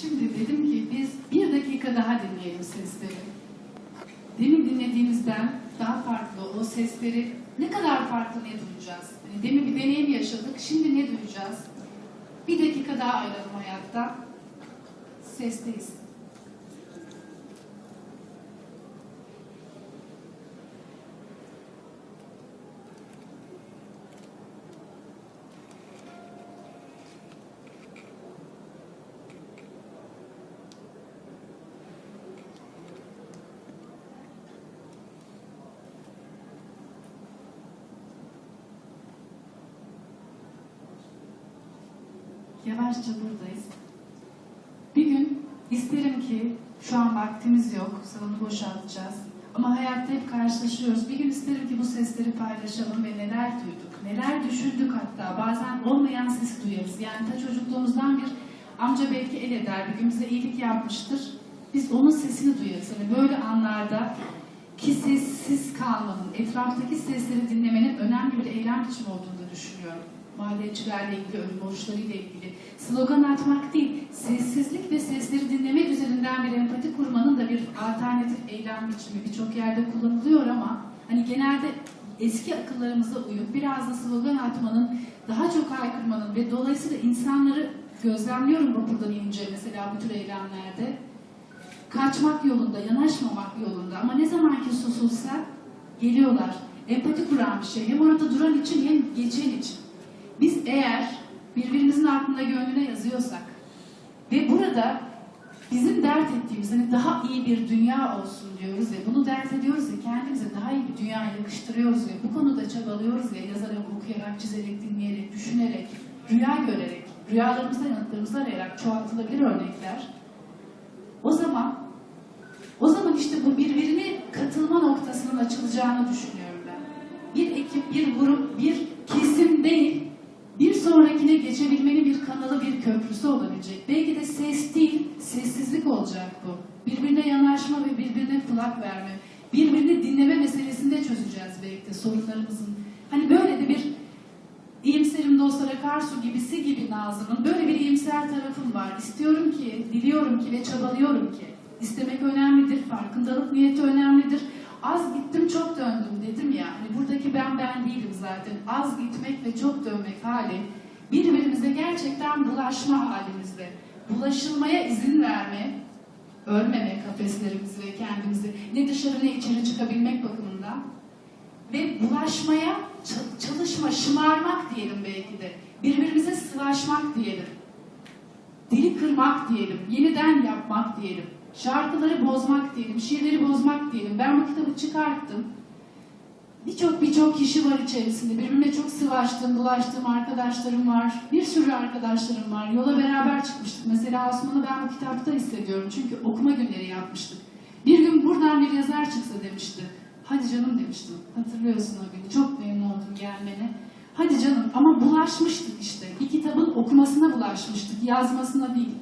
Şimdi dedim ki biz bir dakika daha dinleyelim sesleri. Demin dinlediğimizden daha farklı o sesleri ne kadar farklı ne duyacağız? Hani demin bir deneyim yaşadık, şimdi ne duyacağız? Bir dakika daha ayıralım hayatta. Sesteyiz. Yavaşça buradayız. Bir gün isterim ki şu an vaktimiz yok, salonu boşaltacağız. Ama hayatta hep karşılaşıyoruz. Bir gün isterim ki bu sesleri paylaşalım ve neler duyduk, neler düşündük hatta. Bazen olmayan sesi duyarız. Yani ta çocukluğumuzdan bir amca belki el eder, bir gün bize iyilik yapmıştır. Biz onun sesini duyarız. Yani böyle anlarda ki sessiz kalmanın, etraftaki sesleri dinlemenin önemli bir eylem biçimi olduğunu düşünüyorum. Mahallecilerle ilgili, ölüm oruçlarıyla ilgili. Slogan atmak değil, sessizlik ve sesleri dinlemek üzerinden bir empati kurmanın da bir alternatif eylem biçimi. Birçok yerde kullanılıyor ama hani genelde eski akıllarımıza uyup biraz da slogan atmanın, daha çok haykırmanın ve dolayısıyla insanları gözlemliyorum vapurdan inince mesela bu tür eylemlerde kaçmak yolunda, yanaşmamak yolunda ama ne zaman ki susulsa geliyorlar. Empati kuran bir şey. Hem orada duran için hem geçen için. Biz eğer birbirimizin aklına gönlüne yazıyorsak ve burada bizim dert ettiğimiz hani daha iyi bir dünya olsun diyoruz ya bunu dert ediyoruz ya kendimize daha iyi bir dünya yakıştırıyoruz ya bu konuda çabalıyoruz ya yazarak, okuyarak, çizerek, dinleyerek, düşünerek, rüya görerek, rüyalarımızda yanıtlarımızı arayarak çoğaltılabilir örnekler. O zaman o zaman işte bu birbirine katılma noktasının açılacağını düşünüyorum ben. Bir ekip, bir grup, bir kesim değil, sonrakine geçebilmenin bir kanalı, bir köprüsü olabilecek. Belki de ses değil, sessizlik olacak bu. Birbirine yanaşma ve birbirine kulak verme. Birbirini dinleme meselesinde çözeceğiz belki de sorunlarımızın. Hani böyle de bir iyimserim dostlar akarsu gibisi gibi Nazım'ın böyle bir iyimser tarafım var. İstiyorum ki, diliyorum ki ve çabalıyorum ki. İstemek önemlidir, farkındalık niyeti önemlidir. Az gittim çok döndüm dedim ya. Hani buradaki ben ben değilim zaten. Az gitmek ve çok dönmek hali birbirimize gerçekten bulaşma halimizde. Bulaşılmaya izin verme, örmeme kafeslerimizi ve kendimizi ne dışarı ne içeri çıkabilmek bakımından ve bulaşmaya çalışma, şımarmak diyelim belki de. Birbirimize sıvaşmak diyelim. Dili kırmak diyelim. Yeniden yapmak diyelim. Şarkıları bozmak diyelim. Şiirleri bozmak diyelim. Ben bu kitabı çıkarttım. Birçok birçok kişi var içerisinde. Birbirine çok sıvaştığım, bulaştığım arkadaşlarım var. Bir sürü arkadaşlarım var. Yola beraber çıkmıştık. Mesela Osman'ı ben bu kitapta hissediyorum. Çünkü okuma günleri yapmıştık. Bir gün buradan bir yazar çıksa demişti. Hadi canım demiştim. Hatırlıyorsun o günü. Çok memnun oldum gelmene. Hadi canım ama bulaşmıştık işte. Bir kitabın okumasına bulaşmıştık. Yazmasına değil.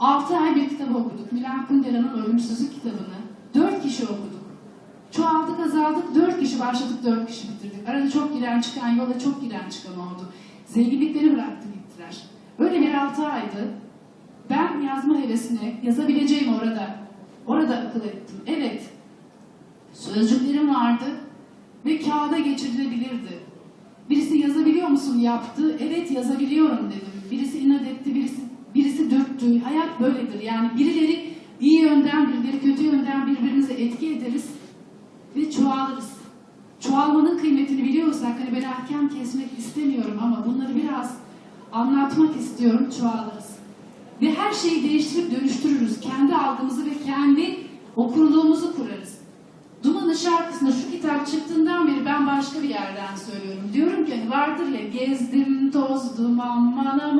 Altı ay bir kitap okuduk. Milan Kundera'nın Ölümsüzlük kitabını. Dört kişi okuduk. Çoğaldık azaldık. Dört kişi başladık. Dört kişi bitirdik. Arada çok giren çıkan yola çok giren çıkan oldu. Zenginlikleri bıraktı gittiler. Öyle bir altı aydı. Ben yazma hevesine yazabileceğim orada. Orada akıl ettim. Evet. Sözcüklerim vardı ve kağıda geçirilebilirdi. Birisi yazabiliyor musun yaptı. Evet yazabiliyorum dedim. Birisi inat etti, birisi birisi dürttü. Hayat böyledir. Yani birileri iyi yönden, birileri kötü yönden birbirimize etki ederiz ve çoğalırız. Çoğalmanın kıymetini biliyorsak, hani ben hakem kesmek istemiyorum ama bunları biraz anlatmak istiyorum, çoğalırız. Ve her şeyi değiştirip dönüştürürüz. Kendi algımızı ve kendi okurluğumuzu kurarız. Duman'ın şarkısında şu kitap çıktığından beri ben başka bir yerden söylüyorum. Diyorum ki vardır ya gezdim tozdum aman aman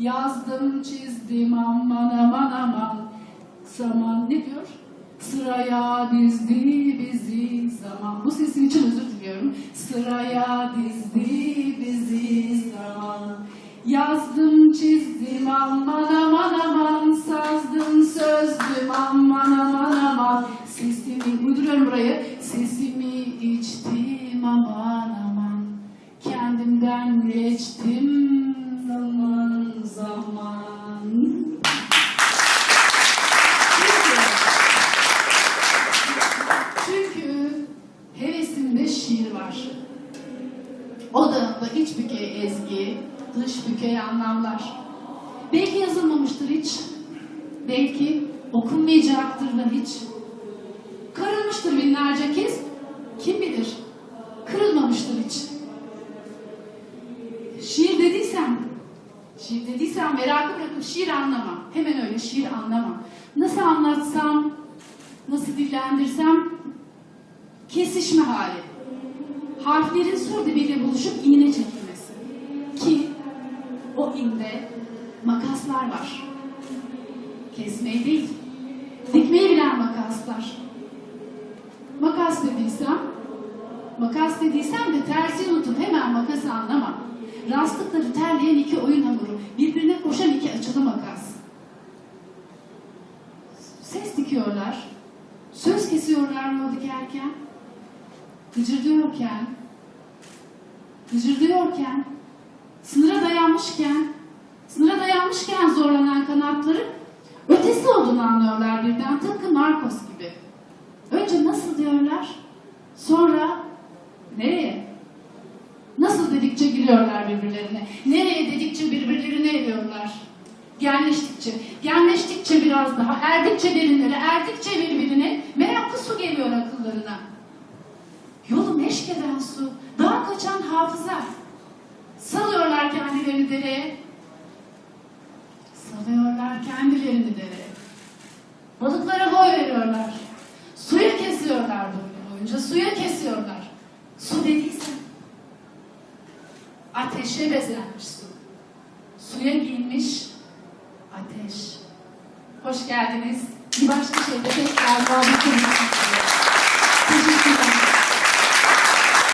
yazdım çizdim aman aman aman zaman ne diyor? Sıraya dizdi bizi zaman. Bu sesim için özür diliyorum. Sıraya dizdi bizi zaman. Yazdım çizdim aman aman aman Sazdım sözdüm aman aman aman Sesimi uyduruyorum burayı Sesimi içtim aman aman Kendimden geçtim şiir var. O dağında iç büke ezgi, dış büke anlamlar. Belki yazılmamıştır hiç, belki okunmayacaktır da hiç. Kırılmıştır binlerce kez, kim bilir, kırılmamıştır hiç. Şiir dediysem, şiir dediysem merakı bırakıp şiir anlama. Hemen öyle şiir anlama. Nasıl anlatsam, nasıl dillendirsem kesişme hali. Harflerin sur dibiyle buluşup iğne çekilmesi. Ki o inde makaslar var. Kesmeyi değil, dikmeyi bilen makaslar. Makas dediysem, makas dediysem de tersi unutup hemen makası anlama. Rastlıkları terleyen iki oyun hamuru, birbirine koşan iki açılı makas. Ses dikiyorlar, söz kesiyorlar yol dikerken, gıcırdıyorken, gıcırdıyorken, sınıra dayanmışken, sınıra dayanmışken zorlanan kanatları ötesi olduğunu anlıyorlar birden tıpkı Marcos gibi. Önce nasıl diyorlar, sonra nereye? Nasıl dedikçe giriyorlar birbirlerine, nereye dedikçe birbirlerine eriyorlar. Genleştikçe, genleştikçe biraz daha, erdikçe derinlere, erdikçe birbirine meraklı su geliyor akıllarına. Yolu meşk eden su, daha kaçan hafıza. Salıyorlar kendilerini dereye. Salıyorlar kendilerini dereye. Balıklara boy veriyorlar. Suyu kesiyorlar boylu boyunca. Suyu kesiyorlar. Su dediysen ateşe bezenmiş su. Suya giyinmiş ateş. Hoş geldiniz. Bir başka şeyde tekrar muhabbetim